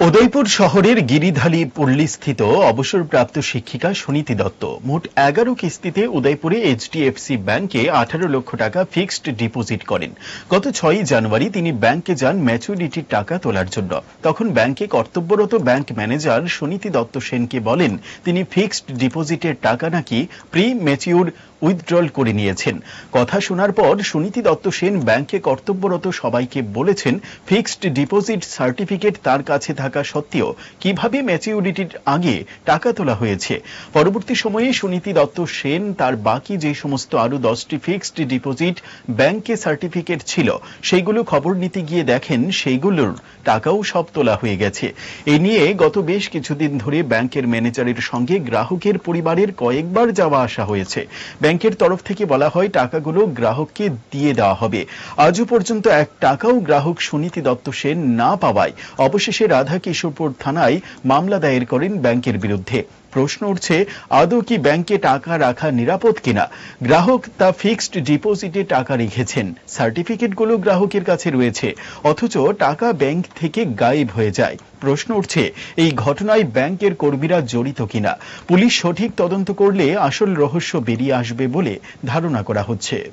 উদয়পুর শহরের গিরিধালী পল্লীস্থিত অবসরপ্রাপ্ত শিক্ষিকা সুনীতি দত্ত। মোট এগারো কিস্তিতে উদয়পুরে এইচডিএফসি ব্যাংকে আঠারো লক্ষ টাকা ফিক্সড ডিপোজিট করেন। গত ছয়ই জানুয়ারি তিনি ব্যাংকে যান ম্যাচুরিটির টাকা তোলার জন্য। তখন ব্যাংকে কর্তব্যরত ব্যাংক ম্যানেজার সুনীতি দত্ত সেনকে বলেন, তিনি ফিক্সড ডিপোজিটের টাকা নাকি প্রি ম্যাচিউর উইথড্রল করে নিয়েছেন। কথা শোনার পর সুনীতি দত্ত সেন ব্যাংকে কর্তব্যরত সবাইকে বলেছেন, ফিক্সড ডিপোজিট সার্টিফিকেট তার কাছে থাকা সত্ত্বেও কীভাবে ম্যাচিউরিটির আগে টাকা তোলা হয়েছে? পরবর্তী সময়ে সুনীতি দত্ত সেন তার বাকি যে সমস্ত আরও দশটি ফিক্সড ডিপোজিট ব্যাংকে সার্টিফিকেট ছিল, সেইগুলো খবর নিতে গিয়ে দেখেন সেইগুলোর টাকাও সব তোলা হয়ে গেছে। এ নিয়ে গত বেশ কিছুদিন ধরে ব্যাংকের ম্যানেজারের সঙ্গে গ্রাহকের পরিবারের কয়েকবার যাওয়া আসা হয়েছে। ব্যাংকের তরফ থেকে বলা হয়, টাকাগুলো গ্রাহককে দিয়ে দেওয়া হবে। আজও পর্যন্ত এক টাকাও গ্রাহক সুনীতি দত্ত সেন না পাওয়ায় অবশেষে রাধা কিশোরপুর থানায় মামলা দায়ের করেন ব্যাংকের বিরুদ্ধে। প্রশ্ন উঠছে, আদৌ কি ব্যাংকে টাকা রাখা নিরাপদ কিনা? গ্রাহক তা ফিক্সড ডিপোজিটে টাকা রেখেছেন। সার্টিফিকেটগুলো গ্রাহকের কাছে রয়েছে, অথচ টাকা ব্যাংক থেকে গায়েব হয়ে যায়। প্রশ্ন উঠছে, এই ঘটনায় ব্যাংকের কর্মীরা জড়িত কিনা? পুলিশ সঠিক তদন্ত করলে আসল রহস্য বেরিয়ে আসবে বলে ধারণা করা হচ্ছে।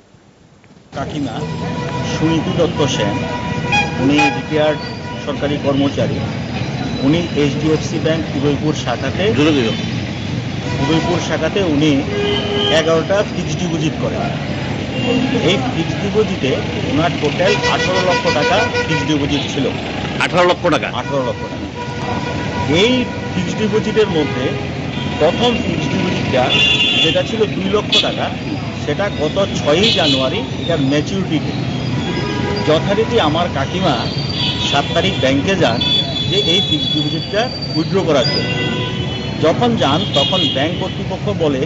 কাকিমা, সুনীতি দত্ত সেন, উনি রিটায়ার্ড সরকারি কর্মচারী উনি এইচডিএফসি ব্যাংক উদয়পুর শাখাতে উদয়পুর শাখাতে উনি এগারোটা ফিক্সড ডিপোজিট করেন। এই ফিক্সড ডিপোজিটে ওনার টোটাল আঠারো লক্ষ টাকা ফিক্সড ডিপোজিট ছিল। আঠারো লক্ষ টাকা? আঠারো লক্ষ টাকা। এই ফিক্সড ডিপোজিটের মধ্যে প্রথম ফিক্সড ডিপোজিটটা যেটা ছিল দুই লক্ষ টাকা সেটা গত ছয়ই জানুয়ারি এটার ম্যাচিউরিটি যথারীতি আমার কাকিমা সাত তারিখ ব্যাংকে যান যে এই ফিক্সড ডিপোজিটটা উইথড্র করার জন্য। যখন যান, তখন ব্যাংক কর্তৃপক্ষ বলে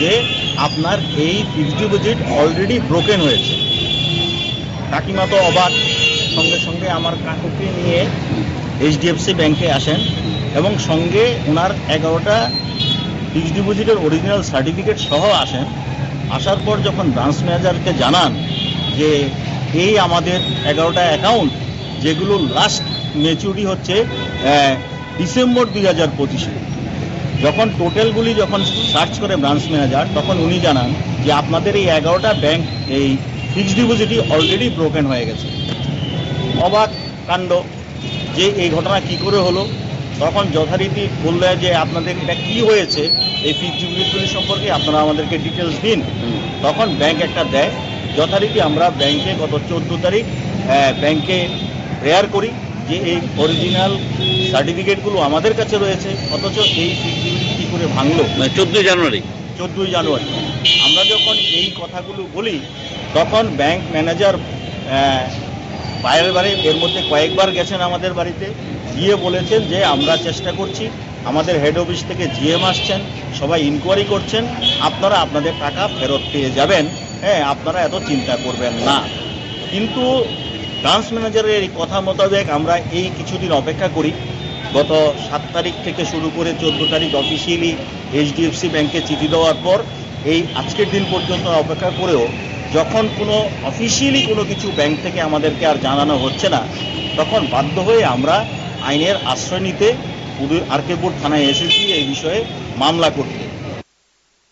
যে আপনার এই ফিক্সড ডিপোজিট অলরেডি ব্রোকেন হয়েছে। কাকিমা তো অবাক। সঙ্গে সঙ্গে আমার কাকুকে নিয়ে এইচডিএফসি ব্যাংকে আসেন এবং সঙ্গে ওনার এগারোটা ফিক্সড ডিপোজিটের অরিজিনাল সার্টিফিকেট সহ আসেন। আসার পর যখন ব্রাঞ্চ ম্যানেজারকে জানান যে এই আমাদের এগারোটা অ্যাকাউন্ট যেগুলো লাস্ট ম্যাচুরিটি হচ্ছে ডিসেম্বর দুই হাজার পঁচিশে। যখন টোটালগুলি যখন সার্চ করে ব্রাঞ্চ ম্যানেজার তখন উনি জানান যে আপনাদের এই এগারোটা ব্যাংক এই ফিক্সড ডিপোজিটই অলরেডি ব্রোকেন হয়ে গেছে। অবাক কাণ্ড যে এই ঘটনা কি করে হলো। তখন যথারীতি বললে যে আপনাদের এটা কি হয়েছে এই ফিক্সড ডিপোজিটগুলি সম্পর্কে আপনারা আমাদেরকে ডিটেলস দিন। তখন ব্যাংক একটা দেয়। যথারীতি আমরা ব্যাংকে গত চোদ্দ তারিখ ব্যাংকে প্রেয়ার করি যে এই অরিজিনাল সার্টিফিকেটগুলো আমাদের কাছে রয়েছে অথচ এই ডিপোজিট কী করে ভাঙলো? মানে চোদ্দই জানুয়ারি। চোদ্দোই জানুয়ারি। আমরা যখন এই কথাগুলো বলি তখন ব্যাংক ম্যানেজার বাইরের বাড়ি এর মধ্যে কয়েকবার গেছেন আমাদের বাড়িতে গিয়ে বলেছেন যে আমরা চেষ্টা করছি আমাদের হেড অফিস থেকে জিএম আসছেন সবাই ইনকোয়ারি করছেন আপনারা আপনাদের টাকা ফেরত পেয়ে যাবেন। হ্যাঁ আপনারা এত চিন্তা করবেন না। কিন্তু ব্রাঞ্চ ম্যানেজারের এই কথা মোতাবেক আমরা এই কিছুদিন অপেক্ষা করি। গত সাত তারিখ থেকে শুরু করে চোদ্দ তারিখ অফিসিয়ালি এইচডিএফসি ব্যাংকে চিঠি দেওয়ার পর এই আজকের দিন পর্যন্ত অপেক্ষা করেও যখন কোনো অফিসিয়ালি কোনো কিছু ব্যাংক থেকে আমাদেরকে আর জানানো হচ্ছে না, তখন বাধ্য হয়ে আমরা আইনের আশ্রয় নিতে আরকেপুর থানায় এসেছি এই বিষয়ে মামলা করতে।